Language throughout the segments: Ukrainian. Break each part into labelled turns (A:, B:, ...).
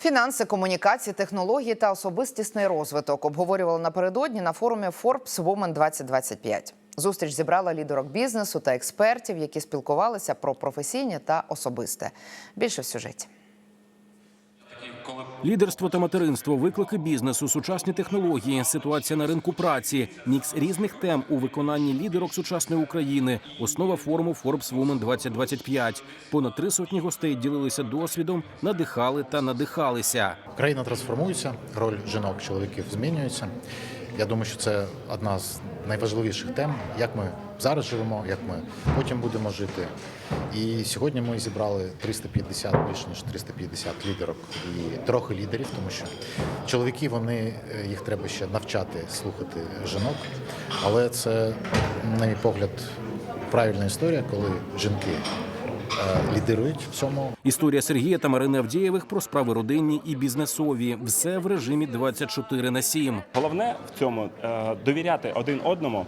A: Фінанси, комунікації, технології та особистісний розвиток обговорювали напередодні на форумі Forbes Women 2025. Зустріч зібрала лідерок бізнесу та експертів, які спілкувалися про професійне та особисте. Більше в сюжеті.
B: Лідерство та материнство, виклики бізнесу, сучасні технології, ситуація на ринку праці, мікс різних тем у виконанні лідерок сучасної України, основа форуму Forbes Women 2025. Понад три сотні гостей ділилися досвідом, надихали та надихалися.
C: Країна трансформується, роль жінок, чоловіків змінюється. Я думаю, що це одна з найважливіших тем, як ми зараз живемо, як ми потім будемо жити. І сьогодні ми зібрали 350, більше ніж 350 лідерок і трохи лідерів, тому що чоловіки вони е, їх треба ще навчати слухати жінок. Але це, на мій погляд, правильна історія, коли жінки лідирують в цьому
B: Історія Сергія та Марини Авдієвих про справи родинні і бізнесові. Все в режимі 24 на 7.
D: Головне в цьому е, довіряти один одному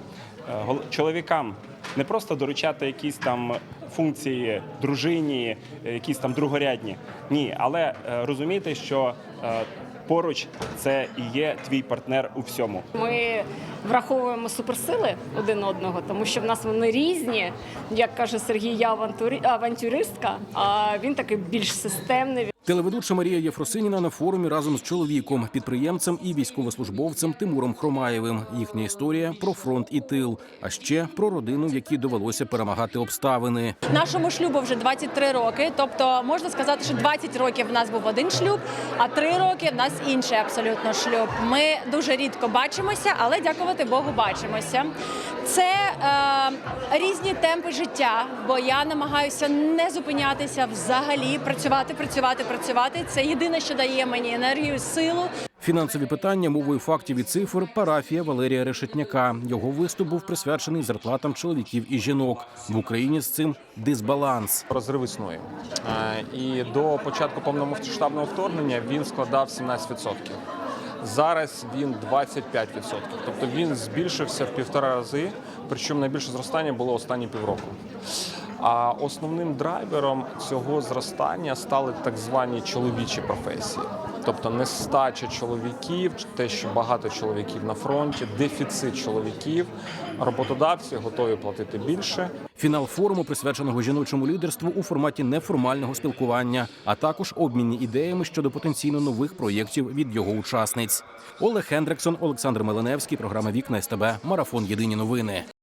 D: е, чоловікам. Не просто доручати якісь там функції дружині, якісь там другорядні. Ні, але е, розуміти, що е, поруч це і є твій партнер у всьому.
E: Ми враховуємо суперсили один одного, тому що в нас вони різні. Як каже Сергій, я авантюристка, а він такий більш системний.
B: Телеведуча Марія Єфросиніна на форумі разом з чоловіком, підприємцем і військовослужбовцем Тимуром Хромаєвим. Їхня історія про фронт і тил, а ще про родину, в якій довелося перемагати обставини.
F: Нашому шлюбу вже 23 роки. Тобто можна сказати, що 20 років в нас був один шлюб, а 3 роки в нас інший абсолютно шлюб. Ми дуже рідко бачимося, але дякувати Богу, бачимося. Це е, різні темпи життя, бо я намагаюся не зупинятися взагалі, працювати, працювати, працювати. Це єдине, що дає мені енергію, силу.
B: Фінансові питання мовою фактів і цифр парафія Валерія Решетняка. Його виступ був присвячений зарплатам чоловіків і жінок в Україні. З цим дисбаланс.
G: розрив існує. Е, І до початку повномасштабного вторгнення він складав 17%. Зараз він 25%. Тобто він збільшився в півтора рази, причому найбільше зростання було останні півроку. А основним драйвером цього зростання стали так звані чоловічі професії, тобто нестача чоловіків, те, що багато чоловіків на фронті, дефіцит чоловіків. Роботодавці готові платити більше,
B: Фінал форуму присвяченого жіночому лідерству у форматі неформального спілкування, а також обмінні ідеями щодо потенційно нових проєктів від його учасниць. Олег Хендриксон, Олександр Меленевський, програма Вікна СТБ, Марафон Єдині новини.